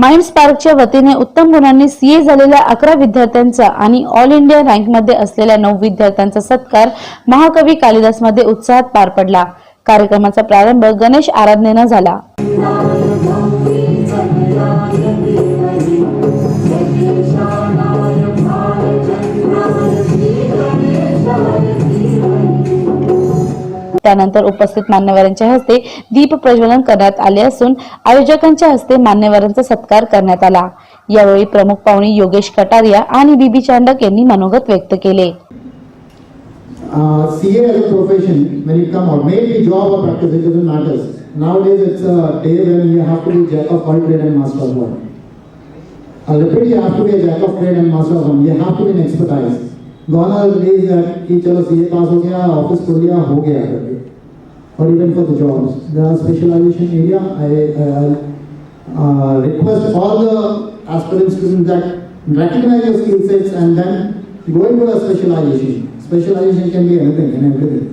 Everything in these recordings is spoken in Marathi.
माइंड स्पार्कच्या वतीने उत्तम गुणांनी सीए झालेल्या अकरा विद्यार्थ्यांचा आणि ऑल इंडिया रँकमध्ये असलेल्या नऊ विद्यार्थ्यांचा सत्कार महाकवी कालिदासमध्ये उत्साहात पार पडला. कार्यक्रमाचा प्रारंभ गणेश आराधनेनं झाला. त्यानंतर उपस्थित मान्यवरांच्या हस्ते दीप प्रज्वलन करण्यात आले असून आयोजकांच्या हस्ते मान्यवरांचा सत्कार करण्यात आला. यावेळी प्रमुख पाहुणे योगेश कटारिया आणि बीबी चांडक यांनी मनोगत व्यक्त केले. Gone are the days that कि चलो CA पास हो गया, ऑफिस खुल गया, हो गया करके. Or even for the jobs, there are specialization area. I, I uh, request all the aspirant students that recognize your skill sets and then go into a specialization. Specialization can be anything and everything.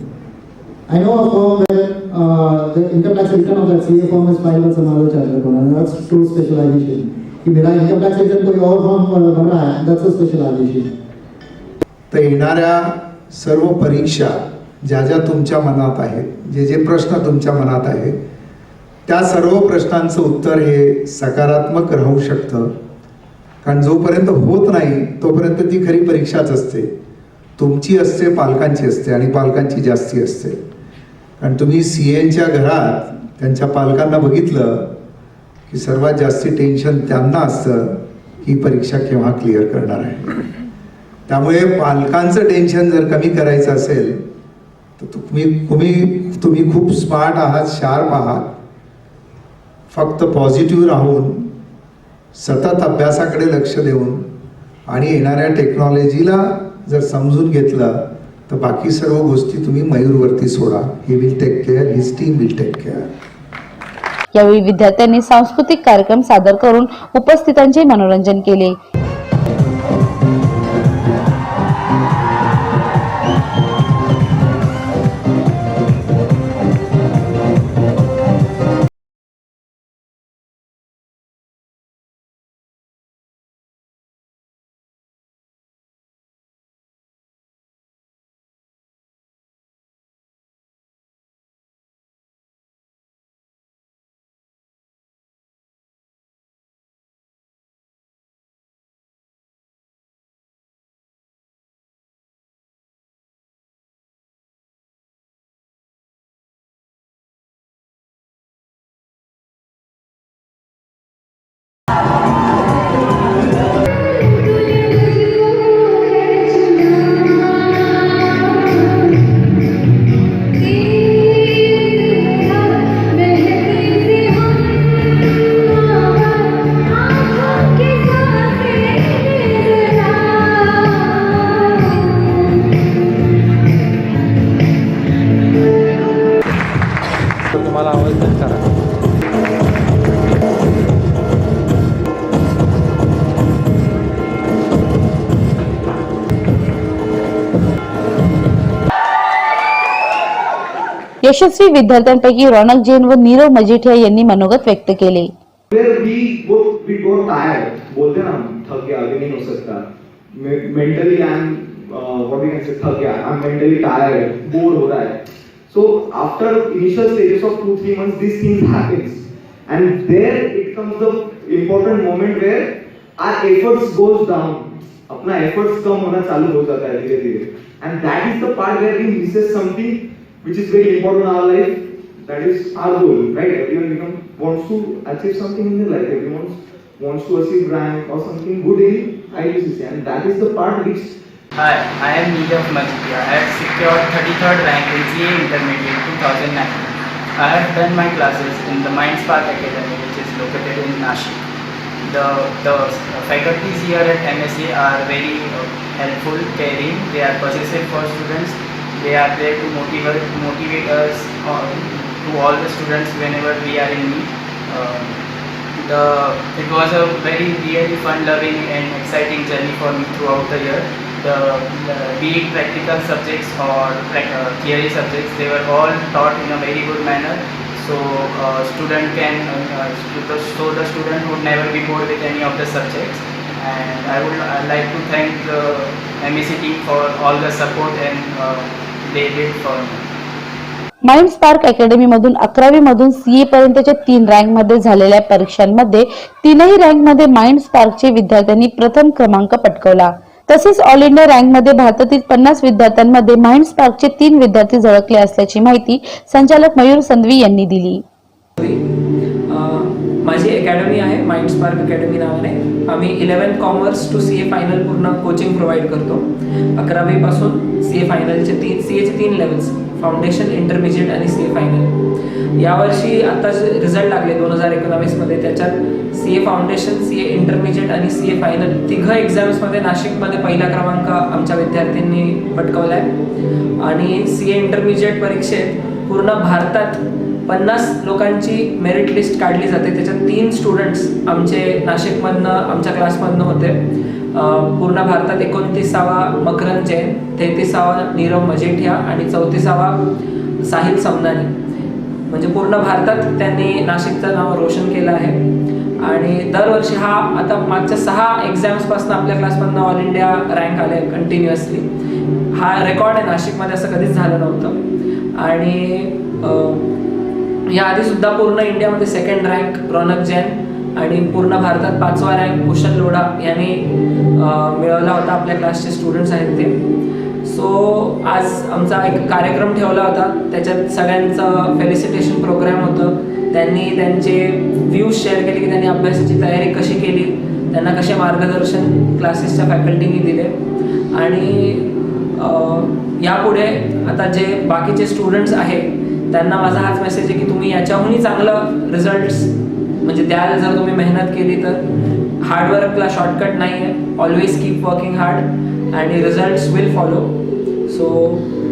I know a firm where uh, the income tax return of that CA firm is filed by some other chartered accountant. That's true specialization. कि मेरा इनकम टैक्स रिटर्न कोई और फॉर्म भर रहा है दैट्स अ स्पेशलाइजेशन तर येणाऱ्या सर्व परीक्षा ज्या ज्या तुमच्या मनात आहेत जे जे प्रश्न तुमच्या मनात आहेत त्या सर्व प्रश्नांचं उत्तर हे सकारात्मक राहू शकतं. कारण जोपर्यंत होत नाही तोपर्यंत ती खरी परीक्षाच असते. तुमची असते पालकांची असते आणि पालकांची जास्ती असते. कारण तुम्ही सी एनच्या घरात त्यांच्या पालकांना बघितलं की सर्वात जास्ती टेन्शन त्यांना असतं ही परीक्षा केव्हा क्लिअर करणार आहे? त्यामुळे पालकांचं टेन्शन जर कमी करायचं असेल तर तुम्ही तुम्ही तुम्ही खूप स्मार्ट आहात शार्प आहात. फक्त पॉझिटिव्ह राहून सतत अभ्यासाकडे लक्ष देऊन आणि येणाऱ्या टेक्नॉलॉजीला जर समजून घेतलं तर बाकी सर्व गोष्टी तुम्ही मयूरवरती सोडा. He will take care his team will take care यावेळी विद्यार्थ्यांनी सांस्कृतिक कार्यक्रम सादर करून उपस्थितांचे मनोरंजन केले. तुम्हाला आवाज तर करा. यशस्वी विद्यार्थ्यांपैकी रौनक जैन व नीरव मजिठिया यांनी मनोगत व्यक्त केले. नहीं हो mentally I am what we can say थक गया I am mentally tired bore हो रहा है so after initial stages of 2 3 months these things happens and there it comes the important moment where our efforts goes down Apna efforts कम होना चालू हो जाता है धीरे धीरे and that is the part where we misses something which is very important in our life that is our goal, right? Everyone become, wants to achieve something in their life. Everyone wants to achieve rank or something good in IUCC, and that is the part which Hi, I am Neerav Majpia. I have secured 33rd rank in CA Intermediate 2009. I have done my classes in the Mindspark Academy, which is located in Nashik. The, the faculties here at MSA are very uh, helpful, caring, they are possessive for students, they are there to motivate, motivate us uh, to all the students whenever we are in need. Uh, the, it was a very really fun loving and exciting journey for me throughout the year. The, the be it practical subjects or theory subjects, they were all taught in a very good manner. So uh, student can uh, so the student would never be bored with any of the subjects. And I would I'd like to thank the MEC team for all the support and uh, they did for me. Mind spark अकॅडमीमधून अकरावी मधून सीए पर्यंतच्या तीन रँकमध्ये झालेल्या परीक्षांमध्ये तीनही रँकमध्ये माइंड स्पार्कचे विद्यार्थ्यांनी प्रथम क्रमांक पटकवला तसेच ऑल इंडिया रँकमध्ये भारतातील पन्नास विद्यार्थ्यांमध्ये माइंड स्पार्कचे तीन विद्यार्थी झळकले असल्याची माहिती संचालक मयूर संधवी यांनी दिली. माझी अकॅडमी आहे माइंड स्पार्क अकॅडमी नावाने. आम्ही eleventh commerce to C A final पूर्ण कोचिंग प्रोव्हाइड करतो. अकरावीपासून सी ए फायनलचे तीन सी एचे तीन लेवल्स फाउंडेशन इंटरमिजिएट आणि सी ए फायनल यावर्षी आता जे रिझल्ट लागले दोन हजार एकोणावीसमध्ये त्याच्यात C A foundation C A intermediate आणि सी ए फायनल तिघं एक्झाम्समध्ये नाशिकमध्ये पहिला क्रमांक आमच्या विद्यार्थ्यांनी पटकवला आहे आणि सी ए इंटरमिजिएट परीक्षेत पूर्ण भारतात पन्नास लोकांची मेरिट लिस्ट काढली जाते. त्याच्यात तीन स्टुडंट्स आमचे नाशिकमधनं आमच्या क्लासमधनं होते. पूर्ण भारतात एकोणतीसावा मकरंद जैन तेहतीसावा नीरव मजेठिया आणि चौतीसावा साहिल समनानी. म्हणजे पूर्ण भारतात त्यांनी नाशिकचं नाव रोशन केलं आहे. आणि दरवर्षी हा आता मागच्या सहा एक्झाम्सपासून आपल्या क्लासमधनं ऑल इंडिया रँक आले कंटिन्युअसली हा रेकॉर्ड आहे नाशिकमध्ये असं कधीच झालं नव्हतं. आणि याआधीसुद्धा सुद्धा पूर्ण इंडियामध्ये सेकंड रँक रौनक जैन आणि पूर्ण भारतात पाचवा रँक कुशल लोढा यांनी मिळवला होता आपल्या क्लासचे स्टुडंट्स आहेत ते. सो आज आमचा एक कार्यक्रम ठेवला होता. त्याच्यात सगळ्यांचं फेलिसिटेशन प्रोग्राम होतं. त्यांनी त्यांचे व्ह्यूज शेअर केले की त्यांनी अभ्यासाची तयारी कशी केली त्यांना कसे मार्गदर्शन क्लासेसच्या फॅकल्टीनी दिले. आणि यापुढे आता जे बाकीचे स्टुडंट्स आहेत त्यांना माझा हाच मेसेज आहे की तुम्ही याच्याहूनही चांगलं रिझल्ट्स म्हणजे त्याला जर तुम्ही मेहनत केली तर हार्डवर्कला शॉर्टकट नाही आहे always keep working hard and results will follow so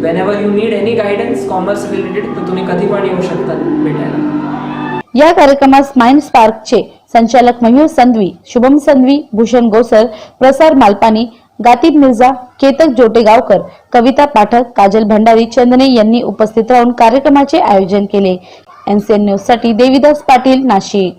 whenever you need any guidance commerce related तर तुम्ही कधी पण येऊ शकता भेटायला. या कार्यक्रमास माइंड स्पार्कचे संचालक मयूर संधवी शुभम संधवी भूषण गोसर प्रसार मालपानी गातीब मिर्झा केतक जोटेगावकर कविता पाठक काजल भंडारी चंदने यांनी उपस्थित राहून कार्यक्रमाचे आयोजन केले. एनसीएन न्यूजसाठी देविदास पाटील नाशिक.